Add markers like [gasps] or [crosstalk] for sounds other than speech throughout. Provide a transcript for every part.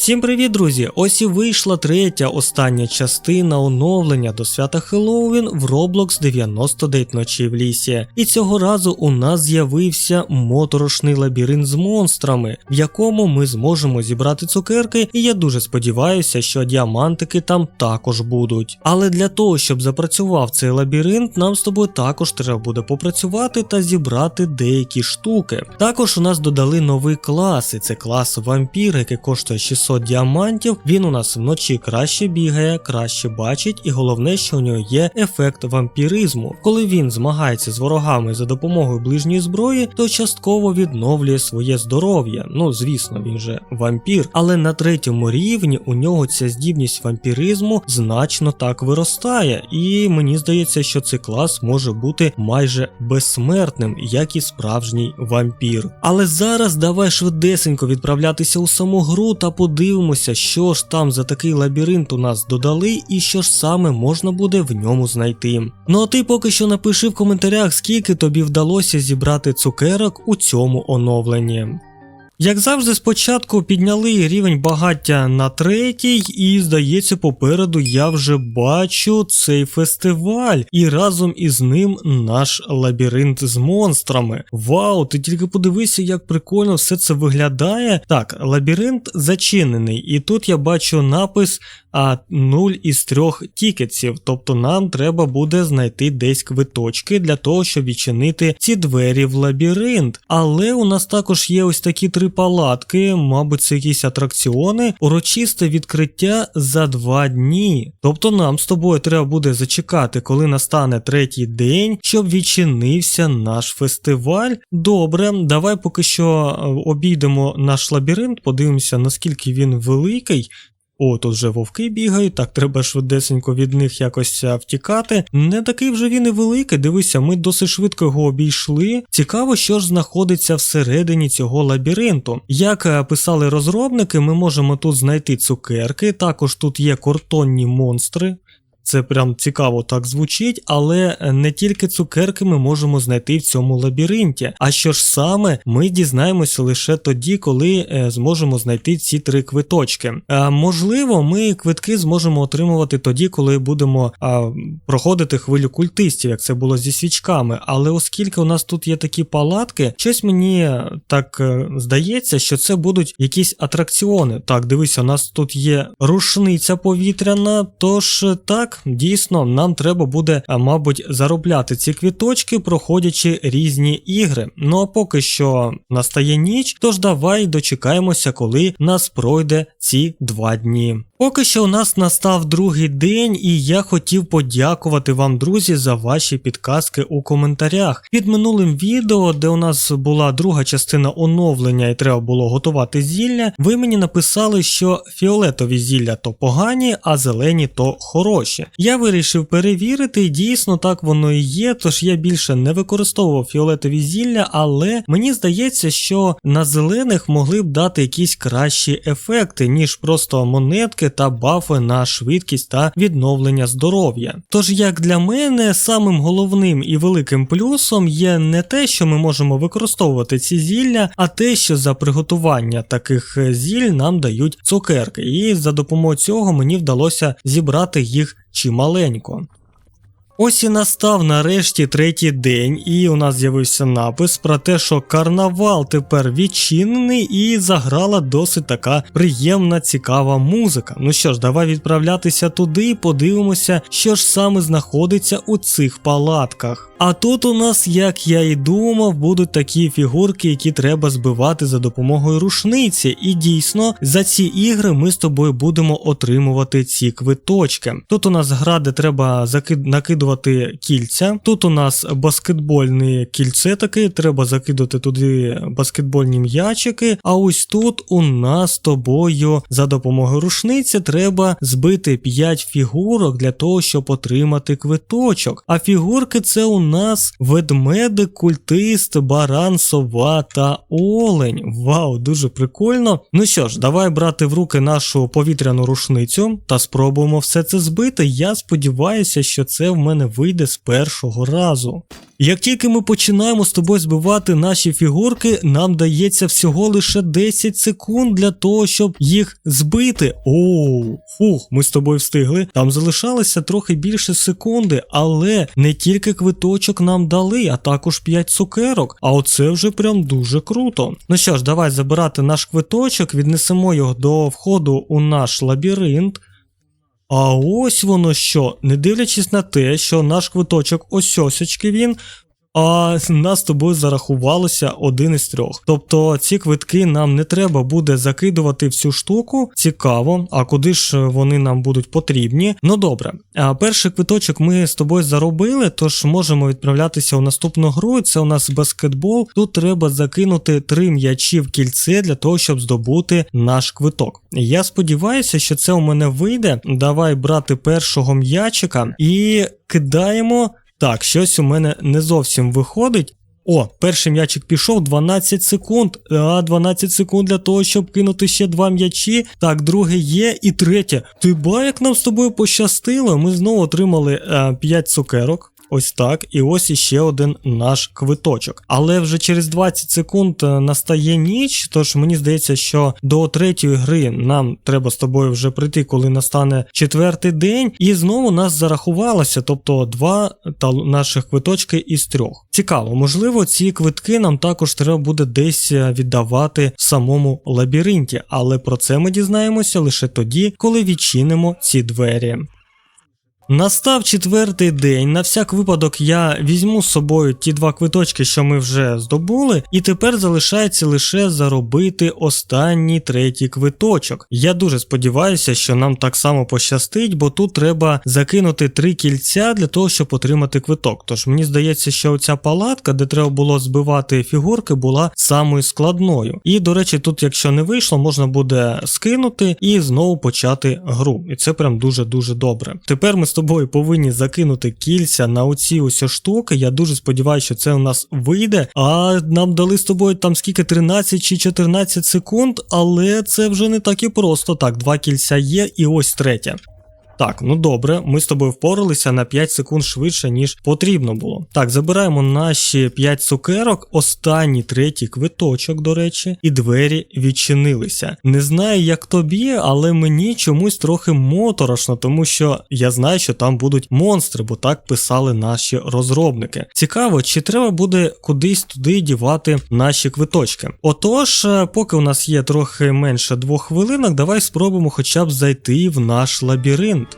Всім привіт, друзі! Ось і вийшла третя остання частина оновлення до свята Хеллоуін в Roblox 99 ночі в лісі. І цього разу у нас з'явився моторошний лабіринт з монстрами, в якому ми зможемо зібрати цукерки, і я дуже сподіваюся, що діамантики там також будуть. Але для того, щоб запрацював цей лабіринт, нам з тобою також треба буде попрацювати та зібрати деякі штуки. Також у нас додали новий клас, і це клас вампір, який коштує 600 діамантів. Він у нас вночі краще бігає, краще бачить, і головне, що у нього є ефект вампіризму. Коли він змагається з ворогами за допомогою ближньої зброї, то частково відновлює своє здоров'я. Ну, звісно, він же вампір. Але на третьому рівні у нього ця здібність вампіризму значно так виростає, і мені здається, що цей клас може бути майже безсмертним, як і справжній вампір. Але зараз давай швидесенько відправлятися у саму гру та подивимося, що ж там за такий лабіринт у нас додали, і що ж саме можна буде в ньому знайти. Ну а ти поки що напиши в коментарях, скільки тобі вдалося зібрати цукерок у цьому оновленні. Як завжди, спочатку підняли рівень багаття на третій, і здається, попереду я вже бачу цей фестиваль, і разом із ним наш лабіринт з монстрами. Вау, ти тільки подивися, як прикольно все це виглядає. Так, лабіринт зачинений, і тут я бачу напис а 0 із 3 тікетсів, тобто нам треба буде знайти десь квиточки для того, щоб відчинити ці двері в лабіринт. Але у нас також є ось такі три палатки, мабуть, це якісь атракціони, урочисте відкриття за два дні. Тобто нам з тобою треба буде зачекати, коли настане третій день, щоб відчинився наш фестиваль. Добре, давай поки що е, обійдемо наш лабіринт, подивимося, наскільки він великий. О, тут вже вовки бігають, так треба швидесенько від них якось втікати. Не такий вже він і великий. Дивися, ми досить швидко його обійшли. Цікаво, що ж знаходиться всередині цього лабіринту. Як писали розробники, ми можемо тут знайти цукерки, також тут є картонні монстри. Це прям цікаво так звучить, але не тільки цукерки ми можемо знайти в цьому лабіринті. А що ж саме, ми дізнаємося лише тоді, коли е, зможемо знайти ці три квиточки. Можливо, ми квитки зможемо отримувати тоді, коли будемо проходити хвилю культистів, як це було зі свічками. Але оскільки у нас тут є такі палатки, щось мені так е, здається, що це будуть якісь атракціони. Так, дивися, у нас тут є рушниця повітряна, тож так дійсно нам треба буде, мабуть, заробляти ці квіточки, проходячи різні ігри. Ну а поки що настає ніч, тож давай дочекаємося, коли нас пройде ці два дні. Поки що у нас настав другий день, і я хотів подякувати вам, друзі, за ваші підказки у коментарях. Під минулим відео, де у нас була друга частина оновлення і треба було готувати зілля, ви мені написали, що фіолетові зілля то погані, а зелені то хороші. Я вирішив перевірити, дійсно так воно і є, тож я більше не використовував фіолетові зілля, але мені здається, що на зелених могли б дати якісь кращі ефекти, ніж просто монетки та бафи на швидкість та відновлення здоров'я. Тож, як для мене, самим головним і великим плюсом є не те, що ми можемо використовувати ці зілля, а те, що за приготування таких зіль нам дають цукерки, і за допомогою цього мені вдалося зібрати їх чималенько. Ось і настав нарешті третій день, і у нас з'явився напис про те, що карнавал тепер відчинений і заграла досить така приємна, цікава музика. Ну що ж, давай відправлятися туди і подивимося, що ж саме знаходиться у цих палатках. А тут у нас, як я і думав, будуть такі фігурки, які треба збивати за допомогою рушниці. І дійсно, за ці ігри ми з тобою будемо отримувати ці квиточки. Тут у нас гра, де треба закид... накидувати кільця. Тут у нас баскетбольне кільце таке, треба закидати туди баскетбольні м'ячики. А ось тут у нас з тобою за допомогою рушниці треба збити 5 фігурок для того, щоб отримати квиточок. А фігурки це у нас ведмедик, культист, баран, сова та олень. Вау, дуже прикольно. Ну що ж, давай брати в руки нашу повітряну рушницю та спробуємо все це збити. Я сподіваюся, що це в мене мене вийде з першого разу. Як тільки ми починаємо з тобою збивати наші фігурки, нам дається всього лише 10 секунд для того, щоб їх збити. Оу, фух, ми з тобою встигли. Там залишалося трохи більше секунди, але не тільки квиточок нам дали, а також 5 цукерок. А оце вже прям дуже круто. Ну що ж, давай забирати наш квиточок, віднесемо його до входу у наш лабіринт. А ось воно що, не дивлячись на те, що наш квиточок ось осячки він, а нас з тобою зарахувалося один із трьох. Тобто ці квитки нам не треба буде закидувати в цю штуку. Цікаво, а куди ж вони нам будуть потрібні? Ну добре. А перший квиточок ми з тобою заробили, тож можемо відправлятися у наступну гру. Це у нас баскетбол. Тут треба закинути три м'ячі в кільце для того, щоб здобути наш квиток. Я сподіваюся, що це у мене вийде. Давай брати першого м'ячика і кидаємо. Так, щось у мене не зовсім виходить. О, перший м'ячик пішов 12 секунд. А 12 секунд для того, щоб кинути ще два м'ячі. Так, друге є і третє. Ти ба, як нам з тобою пощастило. Ми знову отримали е, 5 цукерок. Ось так, і ось іще один наш квиточок. Але вже через 20 секунд е, настає ніч, тож мені здається, що до третьої гри нам треба з тобою вже прийти, коли настане четвертий день, і знову нас зарахувалося, тобто два та наших квиточки із трьох. Цікаво, можливо, ці квитки нам також треба буде десь е, віддавати в самому лабіринті, але про це ми дізнаємося лише тоді, коли відчинимо ці двері. Настав четвертий день. На всяк випадок я візьму з собою ті два квиточки, що ми вже здобули, і тепер залишається лише заробити останній третій квиточок. Я дуже сподіваюся, що нам так само пощастить, бо тут треба закинути три кільця для того, щоб отримати квиток. Тож мені здається, що оця палатка, де треба було збивати фігурки, була самою складною. І, до речі, тут, якщо не вийшло, можна буде скинути і знову почати гру. І це прям дуже-дуже добре. Тепер ми з тобою повинні закинути кільця на оці ось штуки. Я дуже сподіваюся, що це у нас вийде. А нам дали з тобою там скільки 13 чи 14 секунд, але це вже не так і просто. Так, два кільця є, і ось третє. Так, ну добре, ми з тобою впоралися на 5 секунд швидше, ніж потрібно було. Так, забираємо наші 5 цукерок, останній третій квиточок, до речі, і двері відчинилися. Не знаю, як тобі, але мені чомусь трохи моторошно, тому що я знаю, що там будуть монстри, бо так писали наші розробники. Цікаво, чи треба буде кудись туди дівати наші квиточки. Отож, е, поки у нас є трохи менше двох хвилинок, давай спробуємо хоча б зайти в наш лабіринт.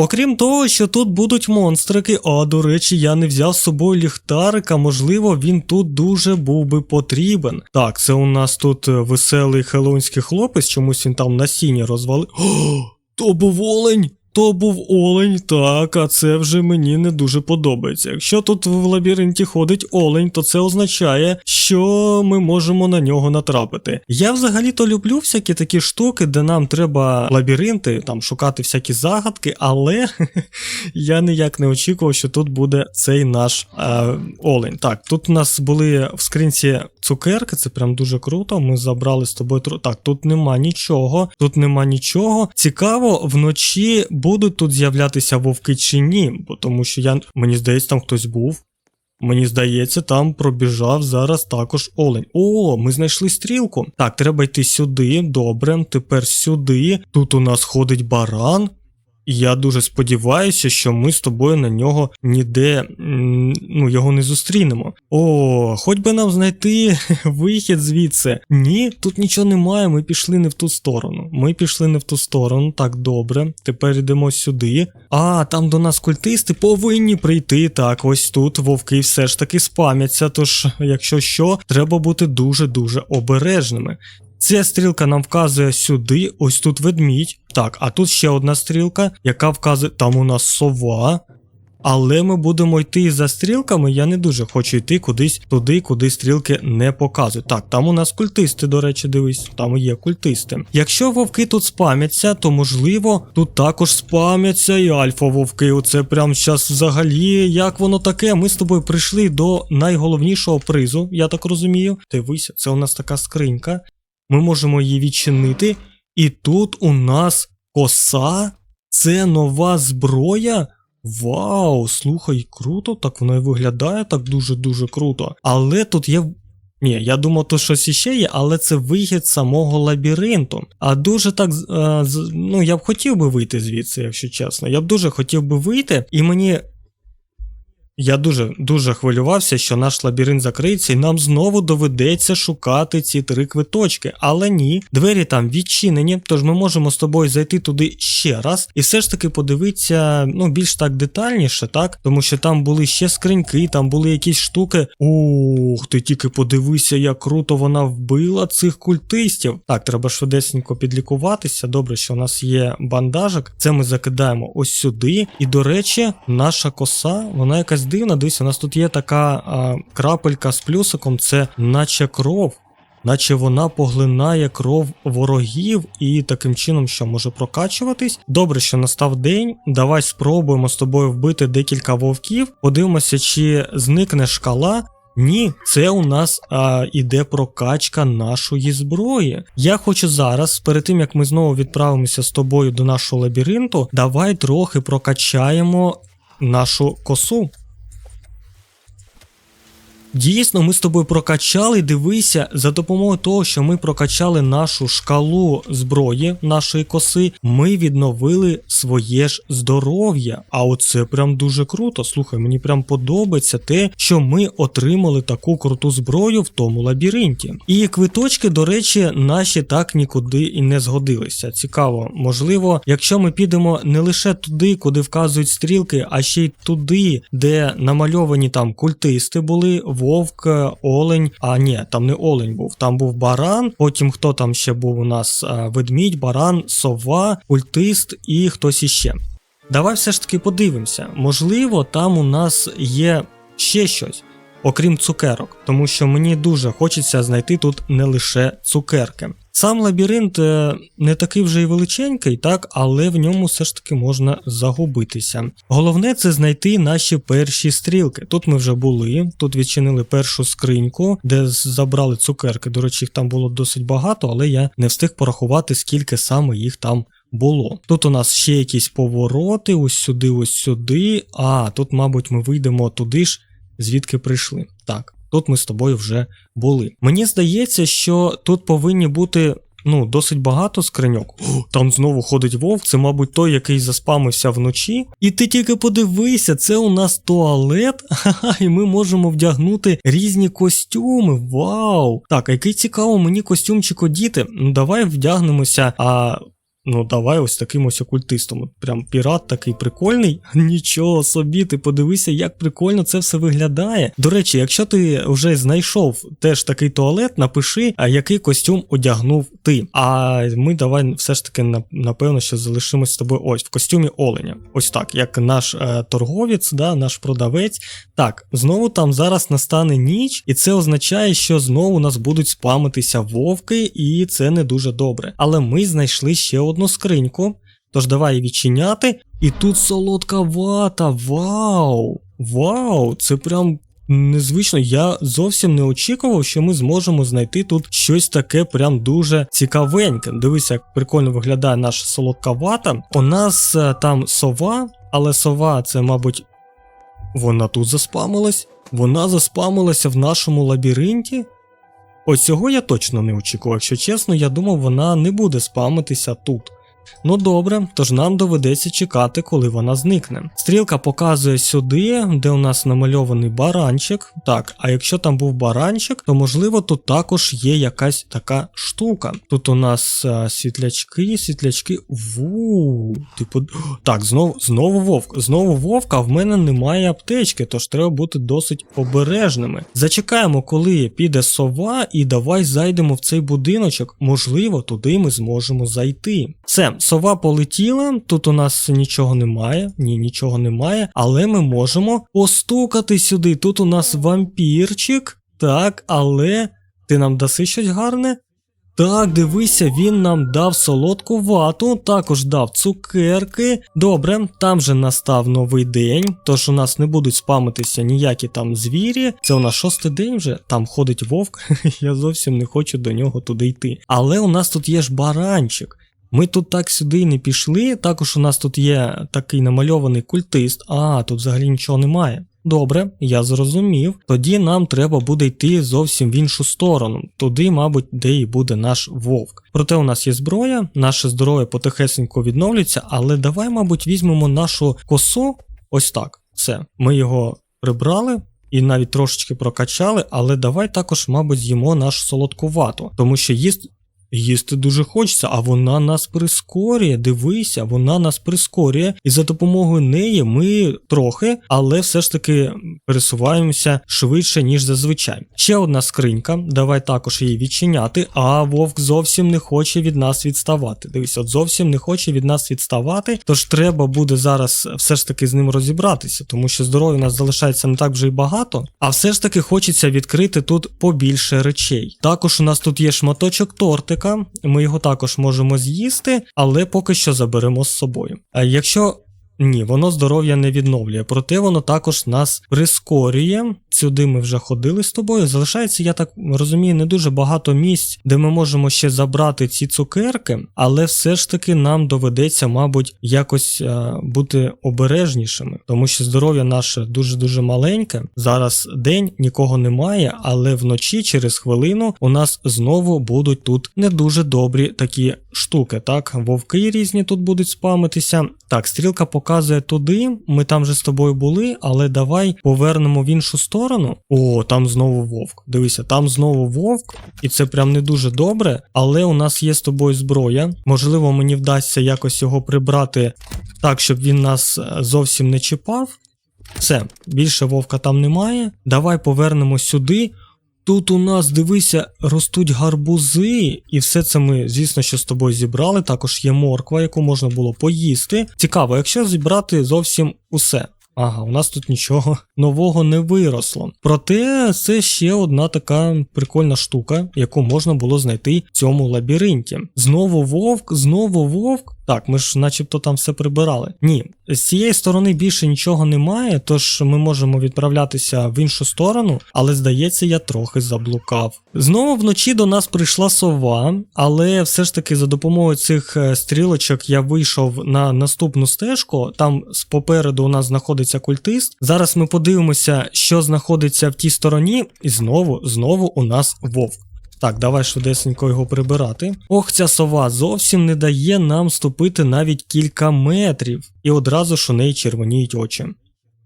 Окрім того, що тут будуть монстрики, а до речі, я не взяв з собою ліхтарика, можливо, він тут дуже був би потрібен. Так, це у нас тут е, веселий хелонський хлопець, чомусь він там на сіні розвалив. [gasps] О, то був олень! То був олень, так, а це вже мені не дуже подобається. Якщо тут в лабіринті ходить олень, то це означає, що ми можемо на нього натрапити. Я взагалі-то люблю всякі такі штуки, де нам треба лабіринти, там шукати всякі загадки, але [laughs] я ніяк не очікував, що тут буде цей наш е, олень. Так, тут у нас були в скринці цукерки, це прям дуже круто. Ми забрали з тобою тру. Так, тут нема нічого, тут нема нічого. Цікаво, вночі будуть тут з'являтися вовки чи ні, бо тому що я мені здається, там хтось був. Мені здається, там пробіжав зараз також олень. О, ми знайшли стрілку. Так, треба йти сюди. Добре, тепер сюди. Тут у нас ходить баран. Я дуже сподіваюся, що ми з тобою на нього ніде ну, його не зустрінемо. О, хоч би нам знайти [laughs] вихід звідси. Ні, тут нічого немає, ми пішли не в ту сторону. Ми пішли не в ту сторону. Так, добре. Тепер йдемо сюди. А, там до нас культисти повинні прийти. Так, ось тут вовки все ж таки спам'яться. Тож, якщо що, треба бути дуже-дуже обережними. Ця стрілка нам вказує сюди, ось тут ведмідь. Так, а тут ще одна стрілка, яка вказує, там у нас сова. Але ми будемо йти за стрілками, я не дуже хочу йти кудись туди, куди стрілки не показують. Так, там у нас культисти, до речі, дивись, там є культисти. Якщо вовки тут спам'яться, то можливо тут також спам'яться і альфа-вовки. Оце прям зараз взагалі, як воно таке. Ми з тобою прийшли до найголовнішого призу, я так розумію. Дивися, це у нас така скринька. Ми можемо її відчинити. І тут у нас коса. Це нова зброя. Вау, слухай, круто, так вона і виглядає так дуже-дуже круто. Але тут є. Ні, я думав, тут щось іще є, але це вихід самого лабіринту. А дуже так. е, ну, я б хотів би вийти звідси, якщо чесно. Я б дуже хотів би вийти, і мені. Я дуже дуже хвилювався, що наш лабіринт закриється, і нам знову доведеться шукати ці три квиточки. Але ні, двері там відчинені, тож ми можемо з тобою зайти туди ще раз і все ж таки подивитися ну, більш так детальніше, так? Тому що там були ще скриньки, там були якісь штуки. Ух, ти тільки подивися, як круто вона вбила цих культистів. Так, треба швидесенько підлікуватися. Добре, що у нас є бандажик. Це ми закидаємо ось сюди. І до речі, наша коса, вона якась дивна. Дивіться, у нас тут є така а, крапелька з плюсиком, це наче кров. Наче вона поглинає кров ворогів і таким чином, що може прокачуватись. Добре, що настав день. Давай спробуємо з тобою вбити декілька вовків. Подивимося, чи зникне шкала. Ні, це у нас а, іде прокачка нашої зброї. Я хочу зараз, перед тим як ми знову відправимося з тобою до нашого лабіринту, давай трохи прокачаємо нашу косу. Дійсно, ми з тобою прокачали. Дивися, за допомогою того, що ми прокачали нашу шкалу зброї, нашої коси, ми відновили своє ж здоров'я. А оце прям дуже круто. Слухай, мені прям подобається те, що ми отримали таку круту зброю в тому лабіринті. І квиточки, до речі, наші так нікуди і не згодилися. Цікаво, можливо, якщо ми підемо не лише туди, куди вказують стрілки, а ще й туди, де намальовані там культисти були, вовк, олень. А ні, там не олень був, там був баран. Потім хто там ще був у нас ведмідь, баран, сова, культист і хтось іще. Давай все ж таки подивимося. Можливо, там у нас є ще щось. Окрім цукерок, тому що мені дуже хочеться знайти тут не лише цукерки. Сам лабіринт е, не такий вже й величенький, так, але в ньому все ж таки можна загубитися. Головне це знайти наші перші стрілки. Тут ми вже були, тут відчинили першу скриньку, де забрали цукерки. До речі, їх там було досить багато, але я не встиг порахувати, скільки саме їх там було. Тут у нас ще якісь повороти, ось сюди, ось сюди. А, тут, мабуть, ми вийдемо туди ж, звідки прийшли. Так, тут ми з тобою вже були. Мені здається, що тут повинні бути. Ну, досить багато скриньок. О, там знову ходить вовк, це, мабуть, той, який заспамився вночі. І ти тільки подивися, це у нас туалет, [laughs] ха-ха, і ми можемо вдягнути різні костюми. Вау! Так, який цікаво мені костюмчик одіти. Ну, давай вдягнемося. А Ну, давай ось таким ось окультистом. Прям пірат такий прикольний. [laughs] Нічого собі, ти подивися, як прикольно це все виглядає. До речі, якщо ти вже знайшов теж такий туалет, напиши, який костюм одягнув ти. А ми давай все ж таки напевно, що залишимось з тобою ось в костюмі оленя. Ось так, як наш е, торговець, да, наш продавець. Так, знову там зараз настане ніч, і це означає, що знову у нас будуть спамитися вовки, і це не дуже добре. Але ми знайшли ще одну скриньку. Тож давай її відчиняти. І тут солодка вата. Вау! Вау! Це прям. Незвично, я зовсім не очікував, що ми зможемо знайти тут щось таке прям дуже цікавеньке. Дивися, як прикольно виглядає наша солодка вата. У нас е, там сова, але сова це, мабуть, вона тут заспамилась. Вона заспамилася в нашому лабіринті. Ось цього я точно не очікував. Якщо чесно, я думав, вона не буде спамитися тут. Ну добре, тож нам доведеться чекати, коли вона зникне. Стрілка показує сюди, де у нас намальований баранчик. Так, а якщо там був баранчик, то можливо тут також є якась така штука. Тут у нас а, світлячки, світлячки. Ву, типу. Так, знову, знову вовк. Знову вовк, а в мене немає аптечки, тож треба бути досить обережними. Зачекаємо, коли піде сова, і давай зайдемо в цей будиночок. Можливо, туди ми зможемо зайти. Все, сова полетіла. Тут у нас нічого немає. Ні, нічого немає. Але ми можемо постукати сюди. Тут у нас вампірчик. Так, але ти нам даси щось гарне? Так, дивися, він нам дав солодку вату, також дав цукерки. Добре, там же настав новий день, тож у нас не будуть спамитися ніякі там звірі. Це у нас шостий день вже, там ходить вовк, [laughs] я зовсім не хочу до нього туди йти. Але у нас тут є ж баранчик. Ми тут так сюди не пішли. Також у нас тут є такий намальований культист. А, тут взагалі нічого немає. Добре, я зрозумів. Тоді нам треба буде йти зовсім в іншу сторону, туди, мабуть, де і буде наш вовк. Проте у нас є зброя, наше здоров'я потихесенько відновлюється, але давай, мабуть, візьмемо нашу косу. Ось так. Все. Ми його прибрали. І навіть трошечки прокачали, але давай також, мабуть, з'їмо нашу солодку вату, тому що їсти Їсти дуже хочеться, а вона нас прискорює. Дивися, вона нас прискорює, і за допомогою неї ми трохи, але все ж таки пересуваємося швидше, ніж зазвичай. Ще одна скринька, давай також її відчиняти. А вовк зовсім не хоче від нас відставати. Дивись, от зовсім не хоче від нас відставати. Тож треба буде зараз все ж таки з ним розібратися, тому що здоров'я у нас залишається не так вже й багато, а все ж таки хочеться відкрити тут побільше речей. Також у нас тут є шматочок тортика ми його також можемо з'їсти, але поки що заберемо з собою. А якщо ні, воно здоров'я не відновлює, проте воно також нас прискорює. Сюди ми вже ходили з тобою. Залишається, я так розумію, не дуже багато місць, де ми можемо ще забрати ці цукерки, але все ж таки нам доведеться, мабуть, якось а, бути обережнішими, тому що здоров'я наше дуже-дуже маленьке. Зараз день нікого немає, але вночі через хвилину у нас знову будуть тут не дуже добрі такі штуки. Так, вовки різні тут будуть спамитися. Так, стрілка показує туди. Ми там же з тобою були, але давай повернемо в іншу сторону. О, там знову вовк. Дивися, там знову вовк, і це прям не дуже добре. Але у нас є з тобою зброя. Можливо, мені вдасться якось його прибрати так, щоб він нас е, зовсім не чіпав. Все, більше вовка там немає. Давай повернемо сюди. Тут у нас, дивися, ростуть гарбузи, і все це ми, звісно, що з тобою зібрали. Також є морква, яку можна було поїсти. Цікаво, якщо зібрати зовсім усе. Ага, у нас тут нічого нового не виросло. Проте це ще одна така прикольна штука, яку можна було знайти в цьому лабіринті. Знову вовк, знову вовк. Так, ми ж начебто там все прибирали. Ні, з цієї сторони більше нічого немає, тож ми можемо відправлятися в іншу сторону, але здається, я трохи заблукав. Знову вночі до нас прийшла сова, але все ж таки за допомогою цих е, стрілочок я вийшов на наступну стежку. Там попереду у нас знаходиться культист. Зараз ми подивимося, що знаходиться в тій стороні, і знову, знову у нас вовк. Так, давай швидесенько його прибирати. Ох, ця сова зовсім не дає нам ступити навіть кілька метрів, і одразу ж у неї червоніють очі.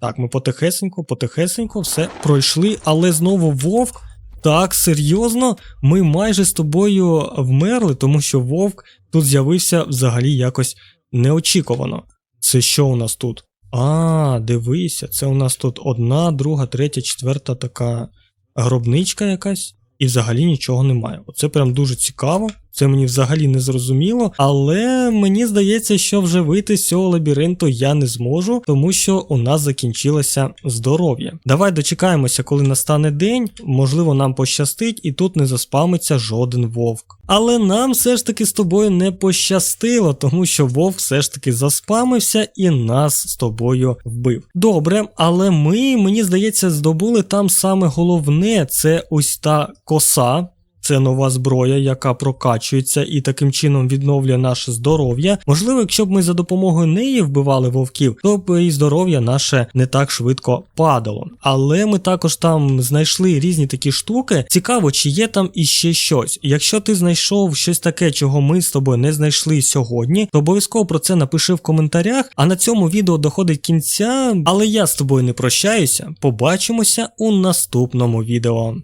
Так, ми потихесенько, потихесенько все пройшли, але знову вовк. Так, серйозно, ми майже з тобою вмерли, тому що вовк тут з'явився взагалі якось неочікувано. Це що у нас тут? А, дивися, це у нас тут одна, друга, третя, четверта така гробничка якась і взагалі нічого немає. Оце прям дуже цікаво. Це мені взагалі не зрозуміло, але мені здається, що вже вийти з цього лабіринту я не зможу, тому що у нас закінчилося здоров'я. Давай дочекаємося, коли настане день, можливо, нам пощастить, і тут не заспамиться жоден вовк. Але нам все ж таки з тобою не пощастило, тому що вовк все ж таки заспамився і нас з тобою вбив. Добре, але ми, мені здається, здобули там саме головне це ось та коса. Це нова зброя, яка прокачується і таким чином відновлює наше здоров'я. Можливо, якщо б ми за допомогою неї вбивали вовків, то б і здоров'я наше не так швидко падало. Але ми також там знайшли різні такі штуки. Цікаво, чи є там іще щось. Якщо ти знайшов щось таке, чого ми з тобою не знайшли сьогодні, то обов'язково про це напиши в коментарях. А на цьому відео доходить кінця, але я з тобою не прощаюся. Побачимося у наступному відео.